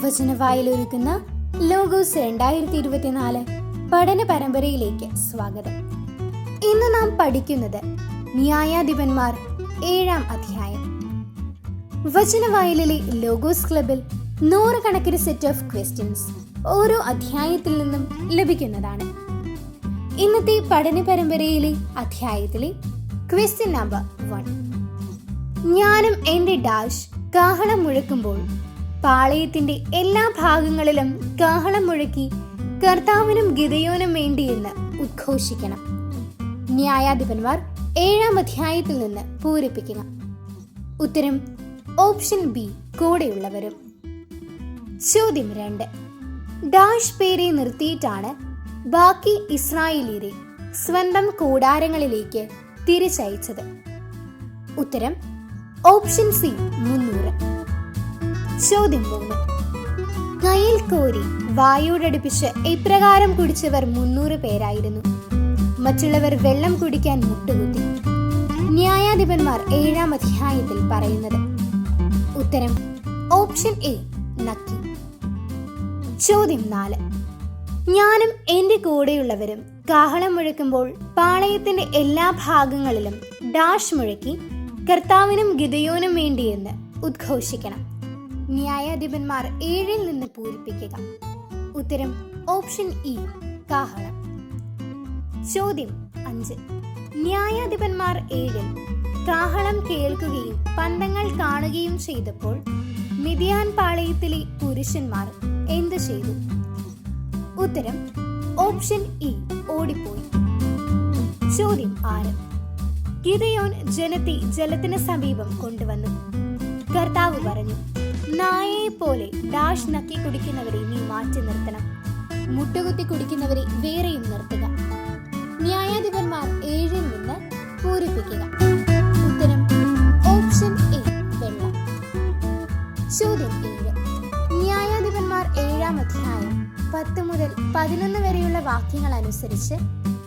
വചനവായിലൊരുക്കുന്ന logos രണ്ടായിരത്തി ഇരുപത്തിനാല് പഠന പരമ്പരയിലേക്ക് സ്വാഗതം. ഇന്ന് നാം പഠിക്കുന്നത് ന്യായാധിപന്മാർ ഏഴാം അധ്യായം. വചനവായലിലെ ലോഗോസ് ക്ലബിൽ നൂറുകണക്കിന് സെറ്റ് ഓഫ് ക്വസ്റ്റ്യൻസ് ഓരോ അധ്യായത്തിൽ നിന്നും ലഭിക്കുന്നതാണ്. ഇന്നത്തെ പഠന പരമ്പരയിലെ അധ്യായത്തിലെ ക്വസ്റ്റ്യൻ നമ്പർ വൺ ഞാനും എന്റെ ഡാഷ് കാഹളം മുഴക്കുമ്പോൾ പാളയത്തിന്റെ എല്ലാ ഭാഗങ്ങളിലും കാഹളം മുഴക്കി കർത്താവിനും ഗിതയോനും വേണ്ടിയെന്ന് ഉദ്ഘോഷിക്കണം. ന്യായാധിപന്മാർ ഏഴാം അധ്യായത്തിൽ നിന്ന് പൂരിപ്പിക്കുക. ഉത്തരം ഓപ്ഷൻ ബി കൂടെയുള്ളവരും. ചോദ്യം രണ്ട്. ഡാഷ് പേരെ നിർത്തിയിട്ടാണ് ബാക്കി ഇസ്രായേലിയരെ സ്വന്തം കൂടാരങ്ങളിലേക്ക് തിരിച്ചയച്ചത്. ഉത്തരം ഓപ്ഷൻ സി മുന്നൂറ്. ചോദ്യം മൂന്ന് നയിൽ കോരി വായോടടുപ്പിച്ച് ഇപ്രകാരം കുടിച്ചവർ മുന്നൂറ് പേരായിരുന്നു. മറ്റുള്ളവർ വെള്ളം കുടിക്കാൻ മുട്ടുകുത്തി. ന്യായാധിപന്മാർ ഏഴാം അധ്യായത്തിൽ പറയുന്നത്. ഉത്തരം ഓപ്ഷൻ എ നക്കി. ചോദ്യം നാല്. ഞാനും എന്റെ കൂടെയുള്ളവരും കാഹളം മുഴക്കുമ്പോൾ പാളയത്തിന്റെ എല്ലാ ഭാഗങ്ങളിലും ഡാഷ് മുഴക്കി കർത്താവിനും ഗിതയോനും വേണ്ടിയെന്ന് ഉദ്ഘോഷിക്കണം. ന്യായാധിപന്മാർ ഏഴിൽ നിന്ന് പൂരിപ്പിക്കുക. ഉത്തരം ഓപ്ഷൻ ഇ കാഹളം. ചോദ്യം അഞ്ച്. ന്യായാധിപന്മാർ ഏഴിൽ കാഹളം കേൾക്കുകയും പന്തങ്ങൾ കാണുകയും ചെയ്തപ്പോൾ മിതിയാൻ പാളയത്തിലെ പുരുഷന്മാർ എന്തു ചെയ്തു? ഉത്തരം ഓപ്ഷൻ ഇ ഓടിപ്പോയി. ചോദ്യം ആറ്. ഗിതയോൻ ജനത്തെ ജലത്തിന് സമീപം കൊണ്ടുവന്നു. കർത്താവ് പറഞ്ഞു നായയെ പോലെ ഡാഷ് നക്കി കുടിക്കുന്നവരെ നീ മാറ്റി നിർത്തണം. മുട്ടുകുത്തി കുടിക്കുന്നവരെ വേറെയും നിർത്തുക. ന്യായാധിപന്മാർ ഏഴിൽ നിന്ന് പൂരിപ്പിക്കുക. ഉത്തരം ഓപ്ഷൻ എ വെള്ളം. ചോദ്യം ഏഴ്. ന്യായാധിപന്മാർ ഏഴാം അധ്യായം പത്ത് മുതൽ പതിനൊന്ന് വരെയുള്ള വാക്യങ്ങൾ അനുസരിച്ച്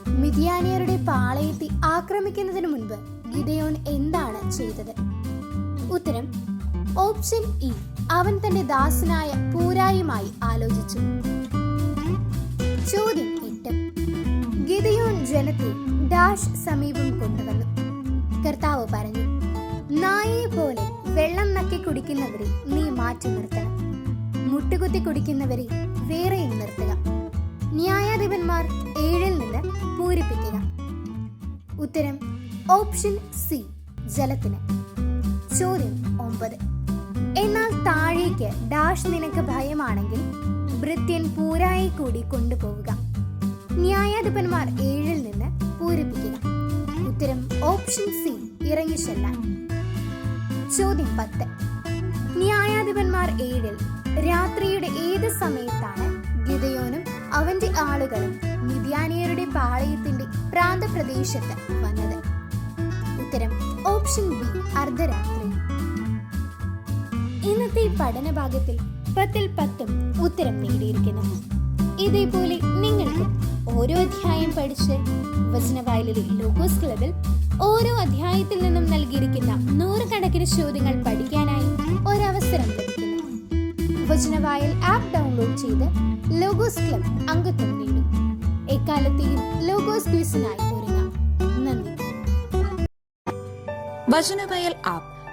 മിതിയാനിയരുടെ പാളയത്തെ ആക്രമിക്കുന്നതിന് മുൻപ് ഗിദയോൻ എന്താണ് ചെയ്തത്? ഉത്തരം ഓപ്ഷൻ ഇ. അവൻ തന്റെ ദാസനായ പൂരായുമായി ആലോചിച്ചു. ചോദ്യം എട്ട്. ഗിതയോൻ ജനത്തെ ഡാഷ് സമീപം കൊണ്ടുവന്നു. കർത്താവ് പറഞ്ഞു നായയെ പോലെ വെള്ളം നക്കി കുടിക്കുന്നവരെ നീ മാറ്റി നിർത്തണം. മുട്ടുകുത്തി കുടിക്കുന്നവരെ വേറെയും നിർത്തുക. ന്യായാധിപന്മാർ ഏഴിൽ നിന്ന് പൂരിപ്പിക്കുക. ഉത്തരം ഓപ്ഷൻ സി ജലത്തിന്. ചോദ്യം ഒമ്പത്. താഴേക്ക് ഡാഷ് നിനക്ക് ഭയമാണെങ്കിൽ ഭൃത്യൻ പൂരായി കൂടി കൊണ്ടുപോവുക. ന്യായാധിപന്മാർ ഏഴിൽ നിന്ന് പൂരിപ്പിക്കുക. ഉത്തരം ഓപ്ഷൻ സി ഇറങ്ങി ചെല്ലാൻ. ചോദ്യം പത്ത്. ന്യായാധിപന്മാർ ഏഴിൽ രാത്രിയുടെ ഏത് സമയത്താണ് ഗിതയോനും അവന്റെ ആളുകളും മിഥ്യാനിയരുടെ പാളയത്തിന്റെ പ്രാന്തപ്രദേശത്ത് വന്നത്? ഉത്തരം ഓപ്ഷൻ ബി അർദ്ധരാത്രി. ഇന്നത്തെ പഠന ഭാഗത്തിൽ പത്തിൽ പത്തും ഉത്തരം നേടിയിരിക്കുന്നു. ഇതേപോലെ നിങ്ങൾക്ക് ഓരോ അധ്യായം പഠിച്ച് വചനവായലിലെ ലോഗോസ് ക്ലബിൽ ഓരോ അധ്യായത്തിൽ നിന്നും നൽകിയിരിക്കുന്ന നൂറുകണക്കിന് ചോദ്യങ്ങൾ പഠിക്കാനായി ഒരവസരം ലഭിക്കുന്നു. വചനവായൽ ആപ്പ് ഡൗൺലോഡ് ചെയ്ത് ലോഗോസ് ക്ലബ് അംഗത്വം നേടും. എക്കാലത്തെയും ലോഗോസ് ക്വിസിനായി ഒരുങ്ങാം. നന്ദി. വചനവയൽ ആപ്പ്